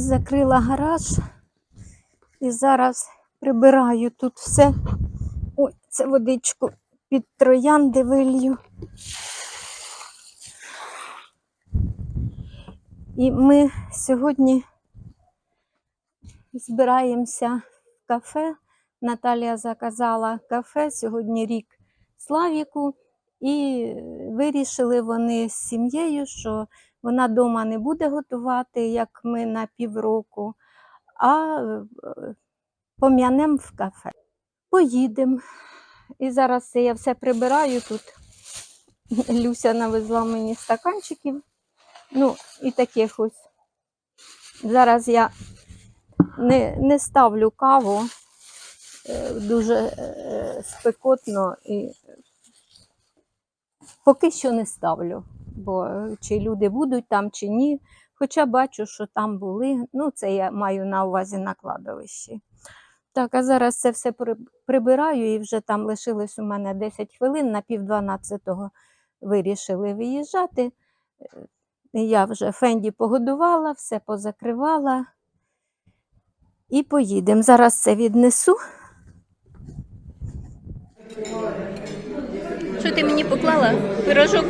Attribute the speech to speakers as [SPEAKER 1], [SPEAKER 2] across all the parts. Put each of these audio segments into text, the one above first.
[SPEAKER 1] Закрила гараж і зараз прибираю тут все. Ой, це водичку під троянди вилью. І ми сьогодні збираємося в кафе. Наталія заказала кафе сьогодні рік Славіку, і вирішили вони з сім'єю, що вона вдома не буде готувати, як ми на півроку, а е, пом'янемо в кафе. Поїдемо. І зараз я все прибираю тут. Люся навезла мені стаканчиків. Ну, і таких ось. Зараз я не, не ставлю каву, е, дуже е, спекотно і поки що не ставлю, бо е, чи люди будуть там, чи ні. Хоча бачу, що там були. Ну, це я маю на увазі на кладовищі. Так, а зараз це все прибираю і вже там лишилось у мене 10 хвилин, на пів 12-го вирішили виїжджати. Е, Я вже Фенді погодувала, все позакривала. І поїдемо. Зараз це віднесу. Що ти мені поклала? Пирожок?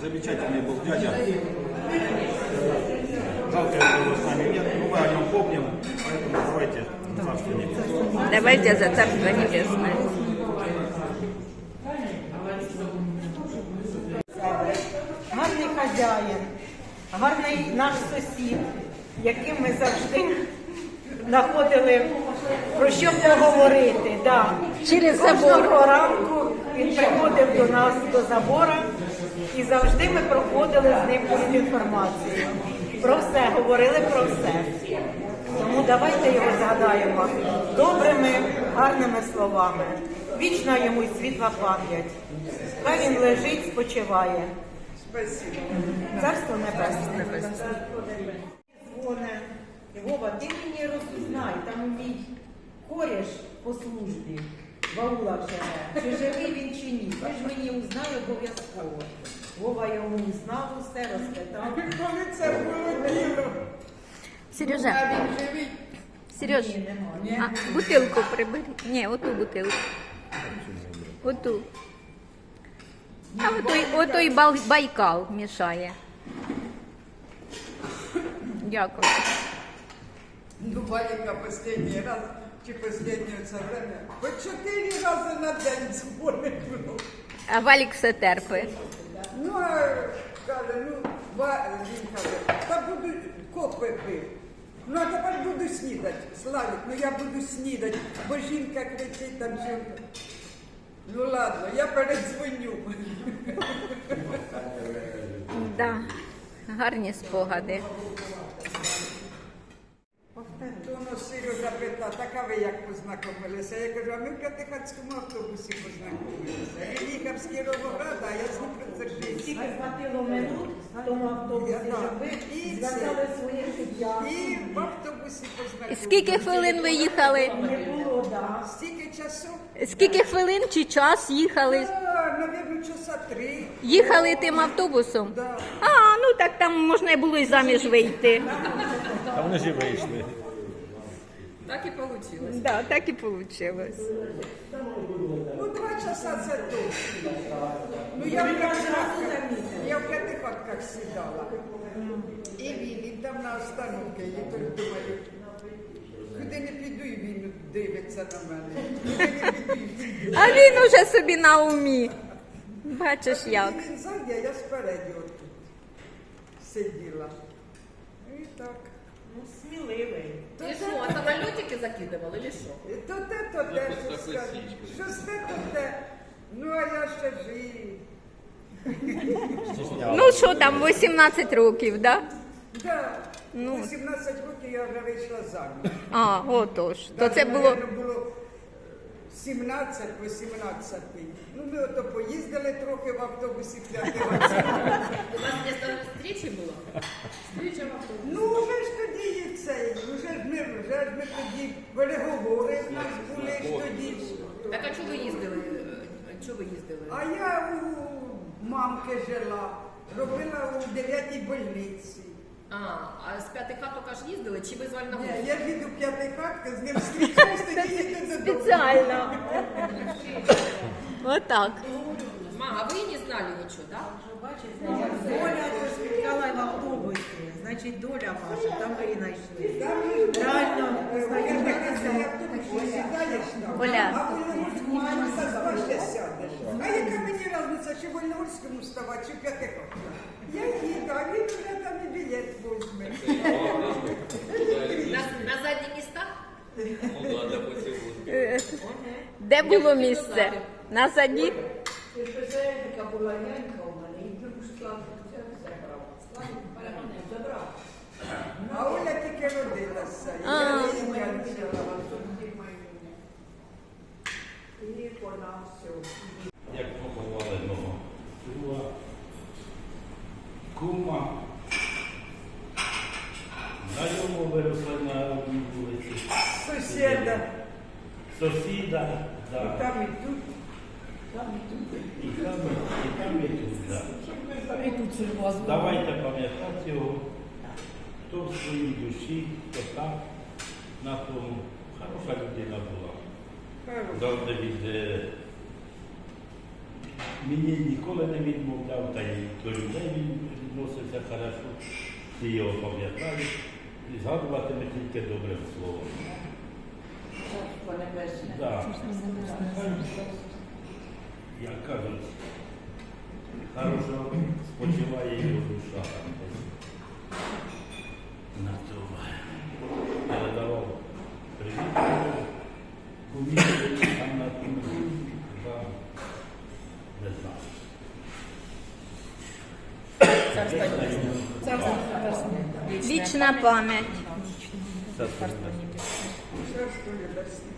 [SPEAKER 2] Замечательный был дядя. Жалко, что его с нами нет, давайте царство небесное.
[SPEAKER 1] Давайте за царство небесное.
[SPEAKER 3] Гарний наш сусід, яким ми завжди знаходили про що поговорити. Да.
[SPEAKER 1] Через
[SPEAKER 3] Кожного ранку він приходив до нас до забора і завжди ми проходили з ним інформацію. Про все, говорили про все. Тому давайте його згадаємо добрими, гарними словами. Вічна йому світла пам'ять. Хай він лежить, спочиває. Царство небесне. Дзвоне. Вова, ти мені розузнай, там мій кореш по службі в аулах живе. Чи живий він чи ні? Ти ж мені узнай обов'язково. Вова йому узнав усе, розпитав.
[SPEAKER 4] Коли це було діло,
[SPEAKER 1] Сережа,
[SPEAKER 4] а він живий.
[SPEAKER 1] Сереж, а, бутилку прибери. Ні, оту бутилку. Оту. А отой, отой бал- байкал мішає. Дякую.
[SPEAKER 4] Ну, Валіка останній раз, чи останнє це время, по чотири рази на день дзвонить було.
[SPEAKER 1] А Валік все терпить.
[SPEAKER 4] Ну, а каже, ну, Ва- він каже, та буду копи пив. Ну, а тепер буду снідати. Славік, ну я буду снідати, бо жінка кричить там жінка. Ну ладно, я передзвоню.
[SPEAKER 1] Да. Гарні спогади.
[SPEAKER 4] То воно Сережа пита, така ви як познайомилися. Я кажу, а ми в Катихатському автобусі познайомилися. Він їхав з Кіровограда, а я з Дніпродзержинська.
[SPEAKER 3] Скільки хватило минут в тому автобусі жили,
[SPEAKER 4] і
[SPEAKER 3] зв'язали своє життя.
[SPEAKER 4] І в автобусі познайомилися.
[SPEAKER 1] Скільки хвилин ви їхали?
[SPEAKER 3] Не було, так.
[SPEAKER 4] Стільки часу?
[SPEAKER 1] Скільки хвилин чи час їхали?
[SPEAKER 4] Е, Та, часа три.
[SPEAKER 1] Їхали тим автобусом?
[SPEAKER 4] Да.
[SPEAKER 1] А, ну так там можна було і заміж вийти.
[SPEAKER 2] А вони ж і вийшли.
[SPEAKER 1] Так і вийшло.
[SPEAKER 4] Да, так і вийшло. 16 дочки. Ну, я в п'ятихатках, я в п'ятихатках сідала. І він, віддав на остановці, я тільки думаю, куди не піду, і він дивиться на мене.
[SPEAKER 1] А він уже собі на умі. Бачиш тобто як.
[SPEAKER 4] Він ззаді, а я спереді отут сиділа. І так.
[SPEAKER 3] Ну, сміливий.
[SPEAKER 4] То
[SPEAKER 5] И
[SPEAKER 4] те,
[SPEAKER 5] что, а самолетики закидывал или что?
[SPEAKER 4] то те, то те, що скажу. Щось те, то те. Ну, а я ще жив.
[SPEAKER 1] Ну що там, 18 років, да?
[SPEAKER 4] Да.
[SPEAKER 1] Ну.
[SPEAKER 4] 18 років я вже вийшла заміж.
[SPEAKER 1] А, отож. То це було.
[SPEAKER 4] наверно, було 17-18. Ну, ми ото поїздили трохи в автобусі п'ятий раз.
[SPEAKER 5] У вас место встречи было? Встреча в автобусе.
[SPEAKER 4] Ну, вже ж тоді вже ж ми, вже ж ми тоді переговори в нас були ж тоді.
[SPEAKER 5] Так а чого ви їздили? Чого ви їздили?
[SPEAKER 4] А я у мамки жила, робила у дев'ятій больниці.
[SPEAKER 5] А, а з п'яти хаток аж їздили? Чи ви звали на
[SPEAKER 4] Ні, я їду в п'ятий хатка, з ним зустрічаюсь, тоді їду додому.
[SPEAKER 1] Спеціально. Отак.
[SPEAKER 5] Ма, а ви не знали нічого, так?
[SPEAKER 6] Доля спіткала в автобусі, значить доля ваша, там ви і знайшли. Реально,
[SPEAKER 4] ж
[SPEAKER 1] Оля.
[SPEAKER 4] а яка мені різниця, чи в Вольногорському вставати, чи в? Я їду, а він вже там і білет возьме.
[SPEAKER 5] На, на задні міста?
[SPEAKER 1] Де було місце? На заді?
[SPEAKER 4] А Оля тільки родилася. Я її. І вона все.
[SPEAKER 7] як поховали мого друга, кума. Знайомо виросли на одній вулиці.
[SPEAKER 4] Сусіда.
[SPEAKER 7] Сусіда,
[SPEAKER 4] І
[SPEAKER 7] да.
[SPEAKER 4] там і тут.
[SPEAKER 7] і там, і, і там, і тут, да. Давайте пам'ятати його, хто в своїй душі, хто так, на тому. Хороша людина була. Завжди від е, мені ніколи не відмовляв, та й до людей він відносився хорошо. Всі його пам'ятають. І згадуватиме тільки добрим словом. Да. Як кажуть, хорошо спочиває його душа там десь. На цьому. Передавав привіт. Кумі там на тому. Да. Не знаю.
[SPEAKER 1] Вічна пам'ять.
[SPEAKER 4] Царство небесне.